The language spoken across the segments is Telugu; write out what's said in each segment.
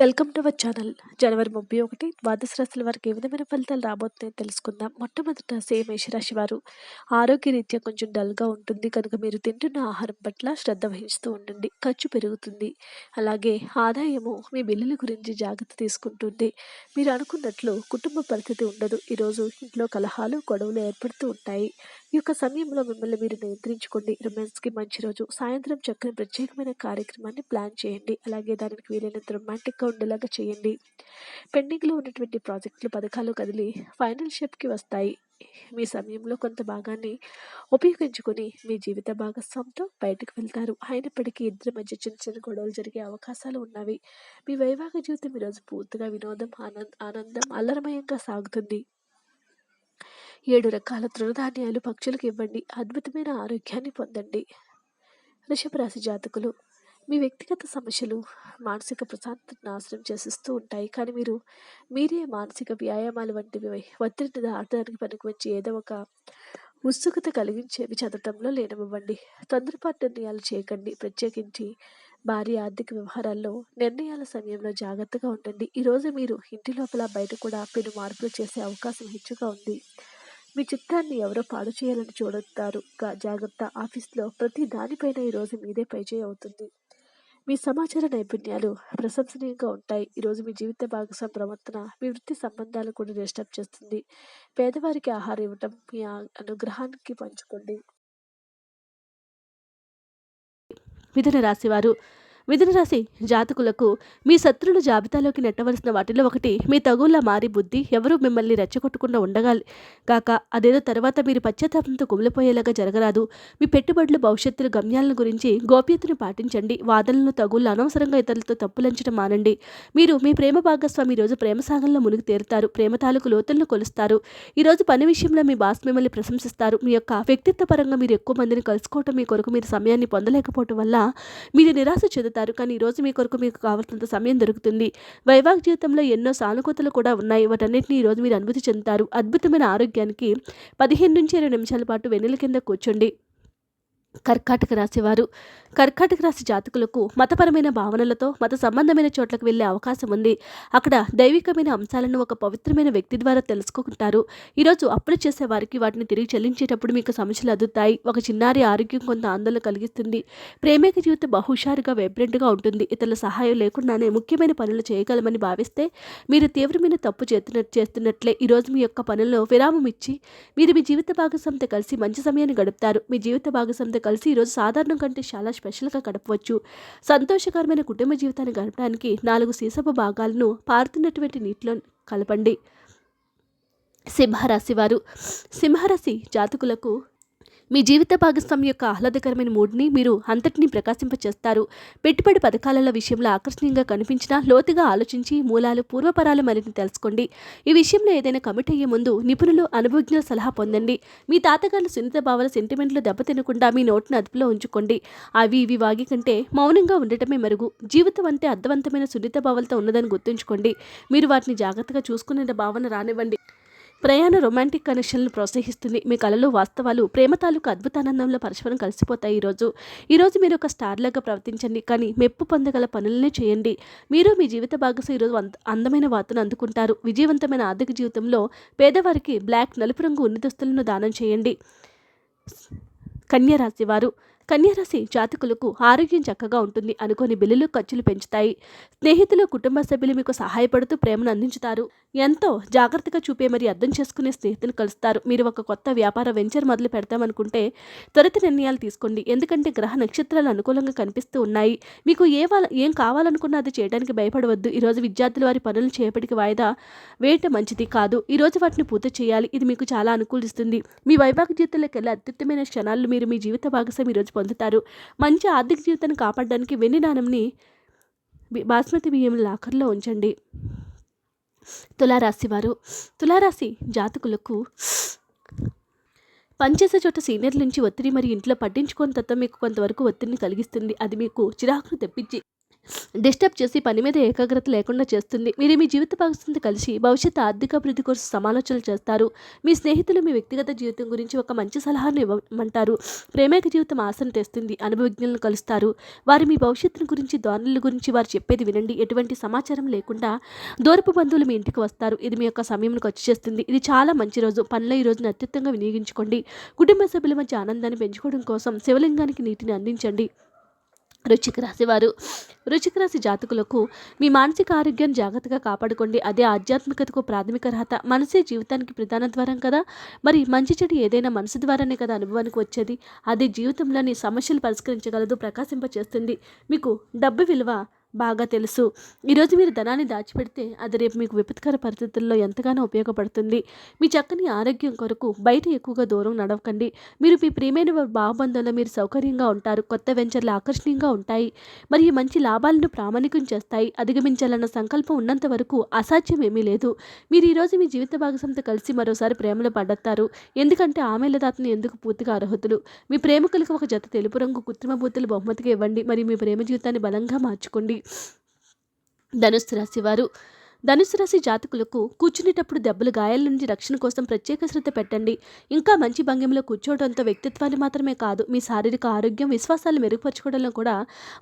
Welcome to our channel. జనవరి ముప్పై ఒకటి ద్వాదశ రాశుల వారికి ఏ విధమైన ఫలితాలు రాబోతున్నాయో తెలుసుకుందాం. మొట్టమొదట రాశి మేషరాశి వారు. ఆరోగ్యరీత్యా కొంచెం డల్గా ఉంటుంది. కనుక మీరు తింటున్న ఆహారం పట్ల శ్రద్ధ వహిస్తూ ఉండండి. ఖర్చు పెరుగుతుంది. అలాగే ఆదాయము మీ బిల్లుల గురించి జాగ్రత్త తీసుకుంటుంది. మీరు అనుకున్నట్లు కుటుంబ పరిస్థితి ఉండదు. ఈరోజు ఇంట్లో కలహాలు గొడవలు ఏర్పడుతూ ఉంటాయి. ఈ యొక్క సమయంలో మిమ్మల్ని మీరు నియంత్రించుకోండి. రొమాన్స్కి మంచి రోజు. సాయంత్రం చక్కని ప్రత్యేకమైన కార్యక్రమాన్ని ప్లాన్ చేయండి. అలాగే దానికి వీలైనంత రొమాంటిక్గా ఉండేలాగా చేయండి. పెండింగ్లో ఉన్నటువంటి ప్రాజెక్టులు పథకాలు కదిలి ఫైనల్ షేప్కి వస్తాయి. మీ సమయంలో కొంత భాగాన్ని ఉపయోగించుకొని మీ జీవిత భాగస్వామితో బయటకు వెళ్తారు. అయినప్పటికీ ఇద్దరి మధ్య చిన్న చిన్న గొడవలు జరిగే అవకాశాలు ఉన్నవి. మీ వైవాహిక జీవితం ఈరోజు పూర్తిగా వినోదం ఆనంద్ ఆనందం అల్లరమయంగా సాగుతుంది. ఏడు రకాల తృణధాన్యాలు పక్షులకు ఇవ్వండి. అద్భుతమైన ఆరోగ్యాన్ని పొందండి. వృషభరాశి జాతకులు మీ వ్యక్తిగత సమస్యలు మానసిక ప్రశాంతతను నాశనం చేసిస్తూ ఉంటాయి. కానీ మీరు మీరే మానసిక వ్యాయామాలు వంటివి ఒత్తిడిని దాటడానికి పనికి వచ్చి ఏదో ఒక ఉత్సుకత కలిగించేవి చదవటంలో లేనవ్వండి. తొందరపాటు నిర్ణయాలు చేయకండి. ప్రత్యేకించి భారీ ఆర్థిక వ్యవహారాల్లో నిర్ణయాల సమయంలో జాగ్రత్తగా ఉండండి. ఈరోజు మీరు ఇంటి లోపల బయట కూడా పెను మార్పులు చేసే అవకాశం హెచ్చుగా ఉంది. మీ చిత్రాన్ని ఎవరో పాడు చేయాలని చూడతారు జాగ్రత్త ఆఫీస్లో ప్రతి దానిపైన ఈరోజు మీదే పైచేయి అవుతుంది. మీ సమాచార నైపుణ్యాలు ప్రశంసనీయంగా ఉంటాయి. ఈరోజు మీ జీవిత భాగస్వామి ప్రవర్తన మీ వృత్తి సంబంధాలు కూడా డిస్టర్బ్ చేస్తుంది. పేదవారికి ఆహారం ఇవ్వటం మీ అనుగ్రహానికి పంచుకోండి. మిథున రాశివారు. మిథున రాశి జాతకులకు మీ శత్రుల జాబితాలోకి నెట్టవలసిన వాటిలో ఒకటి మీ తగుల్లా మారి బుద్ధి ఎవరూ మిమ్మల్ని రెచ్చగొట్టకుండా ఉండగాలి. కాక అదేదో తర్వాత మీరు పశ్చాత్తాపంతో కుమిలిపోయేలాగా జరగరాదు. మీ పెట్టుబడులు భవిష్యత్తులు గమ్యాలను గురించి గోప్యతను పాటించండి. వాదనలను తగుళ్ళు అనవసరంగా ఇతరులతో తప్పులంచడం మానండి. మీరు మీ ప్రేమ భాగస్వామి ఈరోజు ప్రేమ సాగంలో మునిగి తేరుతారు. ప్రేమ తాలూకు లోతులను కొలుస్తారు. ఈరోజు పని విషయంలో మీ బాస్ మిమ్మల్ని ప్రశంసిస్తారు. మీ యొక్క వ్యక్తిత్వ పరంగా మీరు ఎక్కువ మందిని కలుసుకోవటం మీ కొరకు మీరు సమయాన్ని పొందలేకపోవటం వల్ల మీరు నిరాశ చెందుతారు. చెందుతారు కానీ ఈరోజు మీ కొరకు మీకు కావాల్సినంత సమయం దొరుకుతుంది. వైవాహిక జీవితంలో ఎన్నో సానుకూతలు కూడా ఉన్నాయి. వాటన్నిటిని ఈరోజు మీరు అనుభూతి చెందుతారు. అద్భుతమైన ఆరోగ్యానికి పదిహేను నుంచి ఇరవై నిమిషాల పాటు వెన్నెల కింద కూర్చోండి. కర్కాటక రాశివారు కర్కాటక రాశి జాతకులకు మతపరమైన భావనలతో మత సంబంధమైన చోట్లకు వెళ్ళే అవకాశం ఉంది. అక్కడ దైవికమైన అంశాలను ఒక పవిత్రమైన వ్యక్తి ద్వారా తెలుసుకుంటారు. ఈరోజు అప్పులు చేసే వారికి వాటిని తిరిగి చెల్లించేటప్పుడు మీకు సమస్యలు అదుతాయి ఒక చిన్నారి ఆరోగ్యం కొంత ఆందోళన కలిగిస్తుంది. ప్రేమిక జీవితం బహుషారుగా వైబ్రెంట్గా ఉంటుంది. ఇతరుల సహాయం లేకుండానే ముఖ్యమైన పనులు చేయగలమని భావిస్తే మీరు తీవ్రమైన తప్పు చేస్తున్నట్టు చేస్తున్నట్లే ఈరోజు మీ యొక్క పనుల్లో విరామం ఇచ్చి మీరు మీ జీవిత భాగస్వామితో కలిసి మంచి సమయాన్ని గడుపుతారు. మీ జీవిత భాగస్వామితో కలిసి ఈరోజు సాధారణం కంటే చాలా స్పెషల్గా గడపవచ్చు. సంతోషకరమైన కుటుంబ జీవితాన్ని గడపడానికి నాలుగు సీసపు భాగాలను పారుతున్నటువంటి నీటిలో కలపండి. సింహరాశి వారు. సింహరాశి జాతకులకు మీ జీవిత భాగస్వామి యొక్క ఆహ్లాదకరమైన మూడ్ని మీరు అంతటినీ ప్రకాశింపచేస్తారు. పెట్టుబడి పథకాల విషయంలో ఆకర్షణీయంగా కనిపించినా లోతుగా ఆలోచించి మూలాలు పూర్వపరాలు మరిన్ని తెలుసుకోండి. ఈ విషయంలో ఏదైనా కమిట్ అయ్యే ముందు నిపుణులు అనుభవజ్ఞుల సలహా పొందండి. మీ తాతగారు సున్నిత భావాల సెంటిమెంట్లు దెబ్బతినకుండా మీ నోట్ను అదుపులో ఉంచుకోండి. అవి ఇవి వాగి కంటే మౌనంగా ఉండటమే మెరుగు. జీవితం అంటే అర్థవంతమైన సున్నిత భావాలతో ఉన్నదని గుర్తుంచుకోండి. మీరు వాటిని జాగ్రత్తగా చూసుకునే భావన రానివ్వండి. ప్రయాణ రొమాంటిక్ కనెక్షన్లు ప్రోత్సహిస్తుంది. మీ కళలు వాస్తవాలు ప్రేమ తాలూకు అద్భుతానందంలో పరస్పరం కలిసిపోతాయి ఈరోజు. ఈరోజు మీరు ఒక స్టార్లాగా ప్రవర్తించండి. కానీ మెప్పు పొందగల పనులనే చేయండి. మీరు మీ జీవిత భాగస్వామి ఈరోజు అందమైన వార్తను అందుకుంటారు. విజయవంతమైన ఆర్థిక జీవితంలో పేదవారికి బ్లాక్ నలుపు రంగు ఉన్నతస్తులను దానం చేయండి. కన్యరాశి వారు కన్యారాశి జాతకులకు ఆరోగ్యం చక్కగా ఉంటుంది అనుకోని బిల్లులు ఖర్చులు పెంచుతాయి. స్నేహితులు కుటుంబ సభ్యులు మీకు సహాయపడుతూ ప్రేమను అందించుతారు. ఎంతో జాగ్రత్తగా చూపే మరి అర్థం చేసుకునే స్నేహితులు కలుస్తారు. మీరు ఒక కొత్త వ్యాపార వెంచర్ మొదలు పెడతామనుకుంటే త్వరిత నిర్ణయాలు తీసుకోండి. ఎందుకంటే గ్రహ నక్షత్రాలు అనుకూలంగా కనిపిస్తూ ఉన్నాయి. మీకు ఏ వాళ్ళ ఏం కావాలనుకున్నా అది చేయడానికి భయపడవద్దు. ఈరోజు విద్యార్థులు వారి పనులు చేపటికి వాయిదా వేయటం మంచిది కాదు. ఈరోజు వాటిని పూర్తి చేయాలి. ఇది మీకు చాలా అనుకూలిస్తుంది. మీ వైభాగ జీవితంలోకి వెళ్ళే అత్యుత్తమైన క్షణాలు మీరు మీ జీవిత భాగస్వామి ఈరోజు పొందుతారు. మంచి ఆర్థిక జీవితాన్ని కాపాడడానికి వెండి నాణంని బాస్మతి బియ్యం లాకర్లో ఉంచండి. తులారాశి వారు తులారాశి జాతకులకు పనిచేసే చోట సీనియర్ల నుంచి ఒత్తిడి మరియు ఇంట్లో పట్టించుకోని తత్వం మీకు కొంతవరకు ఒత్తిడిని కలిగిస్తుంది. అది మీకు చిరాకును తెప్పించి డిస్టర్బ్ చేసి పని మీద ఏకాగ్రత లేకుండా చేస్తుంది. మీరు మీ జీవిత భాగస్వామితో కలిసి భవిష్యత్ ఆర్థిక అభివృద్ధి కోసం సమాలోచనలు చేస్తారు. మీ స్నేహితులు మీ వ్యక్తిగత జీవితం గురించి ఒక మంచి సలహాను ఇవ్వమంటారు. ప్రేమేక జీవితం ఆశను తెస్తుంది అనుభవజ్ఞులను కలుస్తారు. వారు మీ భవిష్యత్తును గురించి ధోరణుల గురించి వారు చెప్పేది వినండి. ఎటువంటి సమాచారం లేకుండా దూరపు బంధువులు మీ ఇంటికి వస్తారు. ఇది మీ యొక్క సమయం ఖర్చు చేస్తుంది. ఇది చాలా మంచి రోజు. పనిలో ఈ రోజును అత్యుత్తంగా వినియోగించుకోండి. కుటుంబ సభ్యుల మధ్య ఆనందాన్ని పెంచుకోవడం కోసం శివలింగానికి నీటిని అందించండి. వృశ్చిక రాశి వారు. వృశ్చిక రాశి జాతకులకు మీ మానసిక ఆరోగ్యాన్ని జాగ్రత్తగా కాపాడుకోండి. అదే ఆధ్యాత్మికతకు ప్రాథమిక రాత మనసే జీవితానికి ప్రధాన ద్వారం కదా. మరి మంచి చెడు ఏదైనా మనసు ద్వారానే కదా అనుభవానికి వచ్చేది. అది జీవితంలోని సమస్యలు పరిష్కరించగలదు ప్రకాశింపచేస్తుంది. మీకు డబ్బు విలువ బాగా తెలుసు. ఈరోజు మీరు ధనాన్ని దాచిపెడితే అది రేపు మీకు విపత్కర పరిస్థితుల్లో ఎంతగానో ఉపయోగపడుతుంది. మీ చక్కని ఆరోగ్యం కొరకు బయట ఎక్కువగా దూరం నడవకండి. మీరు మీ ప్రియమైన వారి భావబంధంలో మీరు సౌకర్యంగా ఉంటారు. కొత్త వెంచర్లు ఆకర్షణీయంగా ఉంటాయి. మరియు మంచి లాభాలను ప్రామాణికం చేస్తాయి. అధిగమించాలన్న సంకల్పం ఉన్నంత వరకు అసాధ్యం ఏమీ లేదు. మీరు ఈరోజు మీ జీవిత భాగస్వామితో కలిసి మరోసారి ప్రేమలో పడతారు ఎందుకంటే ఆమె లేదా ఎందుకు పూర్తిగా అర్హతులు? మీ ప్రేమికులకు ఒక జత తెలుపు రంగు కృత్రిమ బూతులు బహుమతిగా ఇవ్వండి. మరియు మీ ప్రేమ జీవితాన్ని బలంగా మార్చుకోండి. ధనుస్సు రాశి వారు ధనుసు రాశి జాతకులకు కూర్చునేటప్పుడు దెబ్బలు గాయాల నుండి రక్షణ కోసం ప్రత్యేక శ్రద్ధ పెట్టండి. ఇంకా మంచి భంగిమలో కూర్చోవడంతో వ్యక్తిత్వాన్ని మాత్రమే కాదు మీ శారీరక ఆరోగ్యం విశ్వాసాలు మెరుగుపరచుకోవడంలో కూడా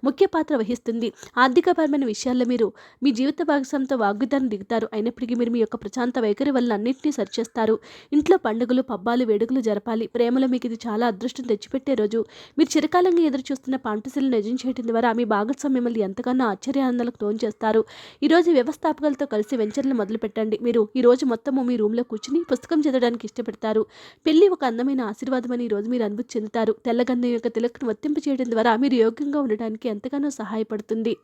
ముఖ్య పాత్ర వహిస్తుంది. ఆర్థికపరమైన విషయాల్లో మీరు మీ జీవిత భాగస్వామితో వాగ్విధానం దిగుతారు. అయినప్పటికీ మీరు మీ యొక్క ప్రశాంత వైఖరి వల్ల అన్నింటినీ సరిచేస్తారు. ఇంట్లో పండుగలు పబ్బాలు వేడుకలు జరపాలి. ప్రేమలో మీకు ఇది చాలా అదృష్టం తెచ్చిపెట్టే రోజు. మీరు చిరకాలంగా ఎదురు చూస్తున్న పాంటసీలు నిజం చేయడం ద్వారా మీ భాగస్వామి మిమ్మల్ని ఎంతగానో ఆశ్చర్యానందాలకు లోన్ చేస్తారు ఈరోజు వ్యవస్థాపకులతో కలిసి వెంచర్లు మొదలు పెట్టండి మీరు ఈ రోజు మొత్తము మీ రూమ్లో కూర్చుని పుస్తకం చదవడానికి ఇష్టపడతారు. పెళ్ళి ఒక అందమైన ఆశీర్వాదం అని ఈ రోజు మీరు అనుభూతి చెందుతారు. తెల్లగంధం యొక్క తిలకను వర్తింప చేయడం ద్వారా మీరు యోగ్యంగా ఉండడానికి ఎంతగానో సహాయపడుతుంది.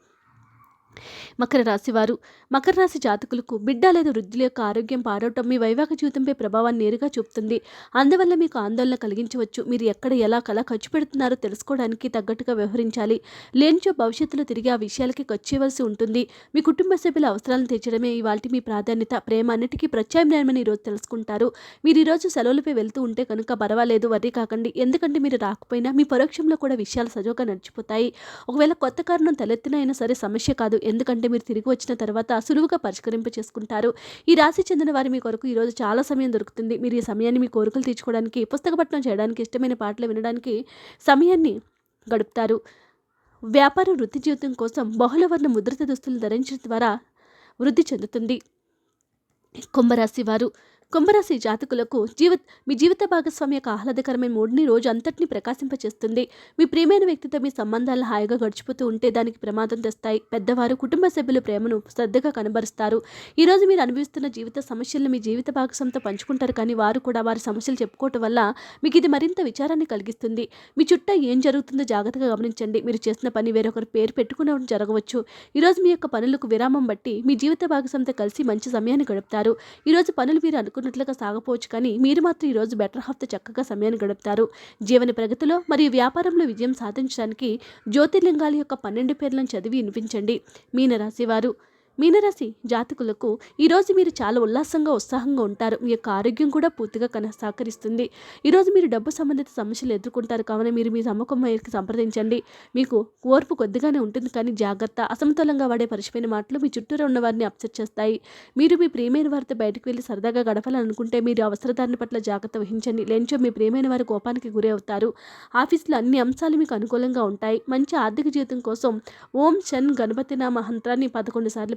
మకర రాశి వారు మకర రాశి జాతకులకు బిడ్డ లేదా వృద్ధుల యొక్క ఆరోగ్యం పారవటం మీ వైవాహిక జీవితంపై ప్రభావాన్ని నేరుగా చూపుతుంది. అందువల్ల మీకు ఆందోళన కలిగించవచ్చు. మీరు ఎక్కడ ఎలా కళ ఖర్చు పెడుతున్నారో తెలుసుకోవడానికి తగ్గట్టుగా వ్యవహరించాలి. లేనిచో భవిష్యత్తులో తిరిగి ఆ విషయాలకి ఖర్చేవలసి ఉంటుంది. మీ కుటుంబ సభ్యుల అవసరాలను తీర్చడమే ఇవాళ మీ ప్రాధాన్యత. ప్రేమ అన్నిటికీ ప్రత్యామ్నాయమని ఈరోజు తెలుసుకుంటారు. మీరు ఈరోజు సెలవులపై వెళ్తూ ఉంటే కనుక పర్వాలేదు వర్రీ కాకండి. ఎందుకంటే మీరు రాకపోయినా మీ పరోక్షంలో కూడా విషయాలు సజోగా నడిచిపోతాయి. ఒకవేళ కొత్త కారణం తలెత్తిన అయినా సరే సమస్య కాదు. ఎందుకంటే మీరు తిరిగి వచ్చిన తర్వాత సులువుగా పరిష్కరింప చేసుకుంటారు. ఈ రాశి చెందిన వారి మీ కొరకు ఈరోజు చాలా సమయం దొరుకుతుంది. మీరు ఈ సమయాన్ని మీ కోరికలు తీర్చుకోవడానికి పుస్తక పఠనం చేయడానికి ఇష్టమైన పాటలు వినడానికి సమయాన్ని గడుపుతారు. వ్యాపారం వృత్తి జీవితం కోసం బహుళవర్ణ ముద్రిత దుస్తులు ధరించడం ద్వారా వృద్ధి చెందుతుంది. కుంభరాశి వారు కుంభరాశి జాతకులకు జీవిత మీ జీవిత భాగస్వామి యొక్క ఆహ్లాదకరమైన మూడ్ని రోజు అంతటిని ప్రకాశింపచేస్తుంది. మీ ప్రియమైన వ్యక్తితో మీ సంబంధాలను హాయిగా గడిచిపోతూ ఉంటే దానికి ప్రమాదం తెస్తాయి. పెద్దవారు కుటుంబ సభ్యుల ప్రేమను శ్రద్ధగా కనబరుస్తారు. ఈరోజు మీరు అనుభవిస్తున్న జీవిత సమస్యలను మీ జీవిత భాగస్వామితో పంచుకుంటారు కానీ వారు కూడా వారి సమస్యలు చెప్పుకోవటం వల్ల మీకు ఇది మరింత విచారాన్ని కలిగిస్తుంది. మీ చుట్టూ ఏం జరుగుతుందో జాగ్రత్తగా గమనించండి. మీరు చేసిన పని వేరొకరు పేరు పెట్టుకునే జరగవచ్చు. ఈరోజు మీ యొక్క పనులకు విరామం బట్టి మీ జీవిత భాగస్వామితో కలిసి మంచి సమయాన్ని గడుపుతారు. ఈరోజు పనులు మీరు అనుకున్నట్లుగా సాగపోవచ్చు కానీ మీరు మాత్రం ఈరోజు బెటర్ హాఫ్తో చక్కగా సమయాన్ని గడుపుతారు. జీవన ప్రగతిలో మరియు వ్యాపారంలో విజయం సాధించడానికి జ్యోతిర్లింగాల యొక్క పన్నెండు పేర్లను చదివి వినిపించండి. మీన వారు మీనరాశి జాతకులకు ఈరోజు మీరు చాలా ఉల్లాసంగా ఉత్సాహంగా ఉంటారు. మీ యొక్క ఆరోగ్యం కూడా పూర్తిగా కన సహకరిస్తుంది. ఈరోజు మీరు డబ్బు సంబంధిత సమస్యలు ఎదుర్కొంటారు. కావున మీరు మీ సమ్మకం మేరకు సంప్రదించండి. మీకు ఓర్పు కొద్దిగానే ఉంటుంది కానీ జాగ్రత్త అసమతులంగా వాడే పరిచిపోయిన మాటలు మీ చుట్టూరా ఉన్న వారిని అప్సెట్ చేస్తాయి. మీరు మీ ప్రియమైన వారితో బయటకు వెళ్ళి సరదాగా గడపాలనుకుంటే మీరు అవసరదారుని పట్ల జాగ్రత్త వహించండి. లేనిచో మీ ప్రియమైన వారి కోపానికి గురి అవుతారు. ఆఫీసులో అన్ని అంశాలు మీకు అనుకూలంగా ఉంటాయి. మంచి ఆర్థిక జీవితం కోసం ఓం షన్ గణపతి నామ మంత్రాన్ని పదకొండు సార్లు